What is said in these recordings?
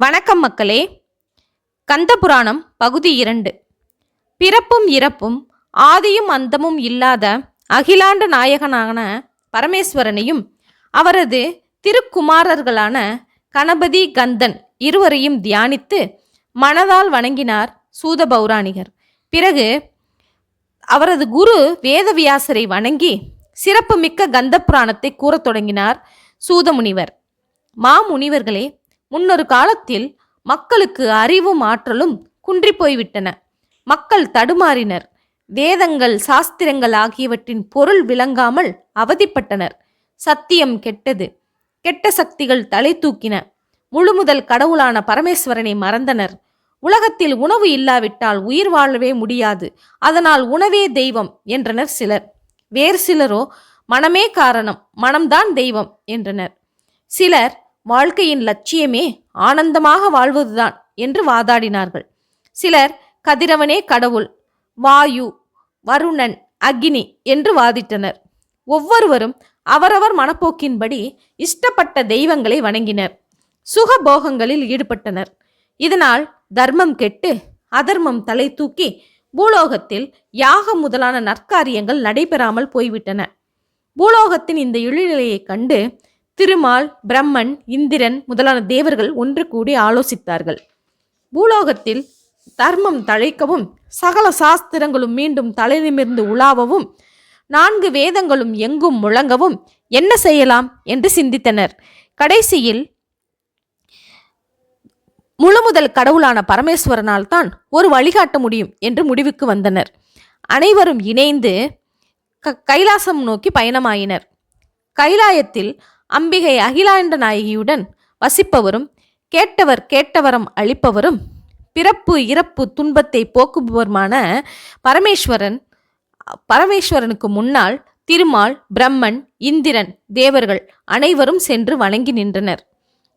வணக்கம் மக்களே. கந்தபுராணம் பகுதி இரண்டு. பிறப்பும் இறப்பும் ஆதியும் அந்தமும் இல்லாத அகிலாண்ட நாயகனான பரமேஸ்வரனையும் அவரது திருக்குமாரர்களான கணபதி கந்தன் இருவரையும் தியானித்து மனதால் வணங்கினார் சூத பௌராணிகர் பிறகு அவரது குரு வேதவியாசரை வணங்கி சிறப்புமிக்க கந்த புராணத்தை கூறத் தொடங்கினார் சூதமுனிவர். மாமுனிவர்களே முன்னொரு காலத்தில் மக்களுக்கு அறிவும் ஆற்றலும் குன்றி போய்விட்டன. மக்கள் தடுமாறினர். வேதங்கள் சாஸ்திரங்கள் ஆகியவற்றின் பொருள் விளங்காமல் அவதிப்பட்டனர். சத்தியம் கெட்டது. கெட்ட சக்திகள் தலை தூக்கின. முழுமுதல் கடவுளான பரமேஸ்வரனை மறந்தனர். உலகத்தில் உணவு இல்லாவிட்டால் உயிர் வாழவே முடியாது. அதனால் உணவே தெய்வம் என்றனர் சிலர். வேறு சிலரோ மனமே காரணம். மனம்தான் தெய்வம் என்றனர். சிலர் வாழ்க்கையின் லட்சியமே ஆனந்தமாக வாழ்வதுதான் என்று வாதாடினார்கள். சிலர் கதிரவனே கடவுள் வாயு வருணன் அக்னி என்று வாதிட்டனர். ஒவ்வொருவரும் அவரவர் மனப்போக்கின்படி இஷ்டப்பட்ட தெய்வங்களை வணங்கினர். சுகபோகங்களில் ஈடுபட்டனர். இதனால் தர்மம் கெட்டு அதர்மம் தலை தூக்கி பூலோகத்தில் யாகம் முதலான நற்காரியங்கள் நடைபெறாமல் போய்விட்டன. பூலோகத்தின் இந்த இழிநிலையைக் கண்டு திருமால் பிரம்மன் இந்திரன் முதலான தேவர்கள் ஒன்று கூடி ஆலோசித்தார்கள். பூலோகத்தில் தர்மம் தழைக்கவும் சகல சாஸ்திரங்களும் மீண்டும் தலைநிமிர்ந்து உலாவவும் நான்கு வேதங்களும் எங்கும் முழங்கவும் என்ன செய்யலாம் என்று சிந்தித்தனர். கடைசியில் முழுமுதல் கடவுளான பரமேஸ்வரனால் தான் ஒரு வழிகாட்ட முடியும் என்று முடிவுக்கு வந்தனர். அனைவரும் இணைந்து க கைலாசம் நோக்கி பயணமாயினர். கைலாயத்தில் அம்பிகை அகிலாண்ட நாயகியுடன் வசிப்பவரும் கேட்டவர் கேட்டவரம் அளிப்பவரும் பிறப்பு இறப்பு துன்பத்தை போக்குபவருமான பரமேஸ்வரன் பரமேஸ்வரனுக்கு முன்னால் திருமால் பிரம்மன் இந்திரன் தேவர்கள் அனைவரும் சென்று வணங்கி நின்றனர்.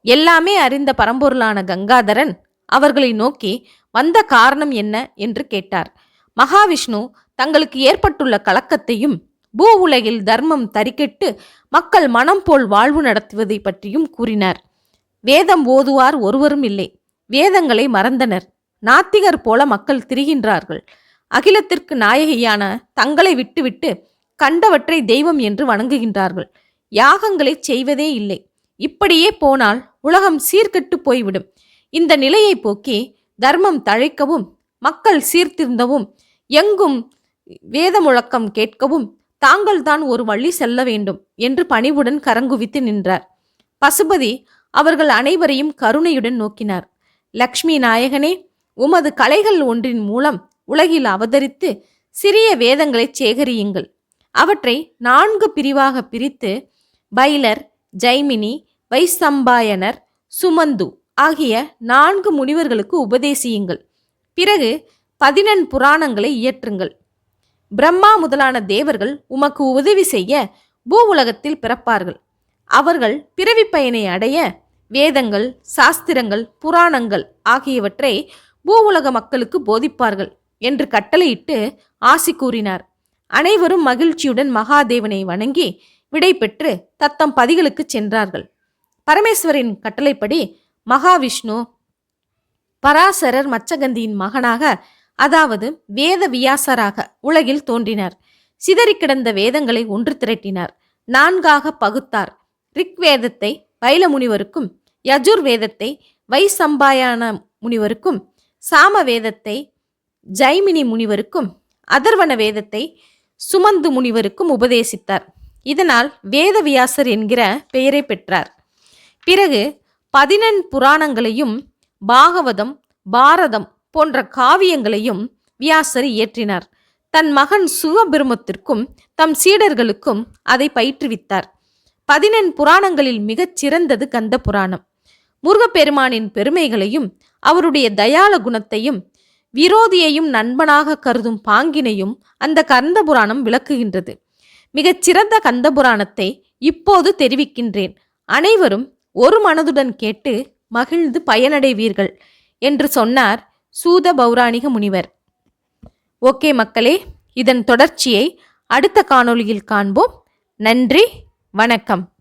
எல்லாமே அறிந்த பரம்பொருளான கங்காதரன் அவர்களை நோக்கி வந்த காரணம் என்ன? என்று கேட்டார். மகாவிஷ்ணு தங்களுக்கு ஏற்பட்டுள்ள கலக்கத்தையும் பூ உலகில் தர்மம் தரிக்கெட்டு மக்கள் மனம் போல் வாழ்வு நடத்துவதை பற்றியும் கூறினார். வேதம் ஓதுவார் ஒருவரும் இல்லை. வேதங்களை மறந்தனர். நாத்திகர் போல மக்கள் திரிகின்றார்கள். அகிலத்திற்கு நாயகியான தங்களை விட்டுவிட்டு கண்டவற்றை தெய்வம் என்று வணங்குகின்றார்கள். யாகங்களை செய்வதே இல்லை. இப்படியே போனால் உலகம் சீர்கெட்டு போய்விடும். இந்த நிலையை போக்கி தர்மம் தழைக்கவும் மக்கள் சீர்திருந்தவும் எங்கும் வேத முழக்கம் கேட்கவும் தாங்கள் தான் ஒரு வழி செல்ல வேண்டும் என்று பணிவுடன் கரங்குவித்து நின்றார். பசுபதி அவர்கள் அனைவரையும் கருணையுடன் நோக்கினார். லக்ஷ்மி நாயகனே உமது கலைகள் ஒன்றின் மூலம் உலகில் அவதரித்து சிறிய வேதங்களை சேகரியுங்கள். அவற்றை நான்கு பிரிவாக பிரித்து பைலர் ஜைமினி வைசம்பாயனர் சுமந்து ஆகிய நான்கு முனிவர்களுக்கு உபதேசியுங்கள். பிறகு பதினெண் புராணங்களை இயற்றுங்கள். பிரம்மா முதலான தேவர்கள் உமக்கு உதவி செய்ய பூ உலகத்தில் பிறப்பார்கள். அவர்கள் பிறவி பயனை அடைய வேதங்கள் சாஸ்திரங்கள் புராணங்கள் ஆகியவற்றை பூ உலக மக்களுக்கு போதிப்பார்கள் என்று கட்டளையிட்டு ஆசி கூறினார். அனைவரும் மகிழ்ச்சியுடன் மகாதேவனை வணங்கி விடை பெற்று தத்தம் பதிகளுக்கு சென்றார்கள். பரமேஸ்வரின் கட்டளைப்படி மகாவிஷ்ணு பராசரர் மச்சகந்தியின் மகனாக அதாவது வேத வியாசராக உலகில் தோன்றினார். சிதறி கிடந்த வேதங்களை ஒன்று திரட்டினார். நான்காக பகுத்தார். ரிக்வேதத்தை வைல முனிவருக்கும் யஜுர் வேதத்தை வைசம்பாயான முனிவருக்கும் சாம வேதத்தை ஜைமினி முனிவருக்கும் அதர்வன வேதத்தை சுமந்து முனிவருக்கும் உபதேசித்தார். இதனால் வேதவியாசர் என்கிற பெயரை பெற்றார். பிறகு பதினெண் புராணங்களையும் பாகவதம் பாரதம் போன்ற காவியங்களையும் வியாசர் இயற்றினார். தன் மகன் சுவபிரமத்திற்கும் தம் சீடர்களுக்கும் அதை பயிற்றுவித்தார். பதினெண் புராணங்களில் மிகச் சிறந்தது கந்த புராணம். முருகப்பெருமானின் பெருமைகளையும் அவருடைய தயால குணத்தையும் விரோதியையும் நண்பனாக கருதும் பாங்கினையும் அந்த கந்த புராணம் விளக்குகின்றது. மிகச்சிறந்த கந்த புராணத்தை இப்போது தெரிவிக்கின்றேன். அனைவரும் ஒரு மனதுடன் கேட்டு மகிழ்ந்து பயனடைவீர்கள் என்று சொன்னார் சூத பௌராணிக முனிவர். ஓகே மக்களே இதன் தொடர்ச்சியை அடுத்த காணொளியில் காண்போம். நன்றி வணக்கம்.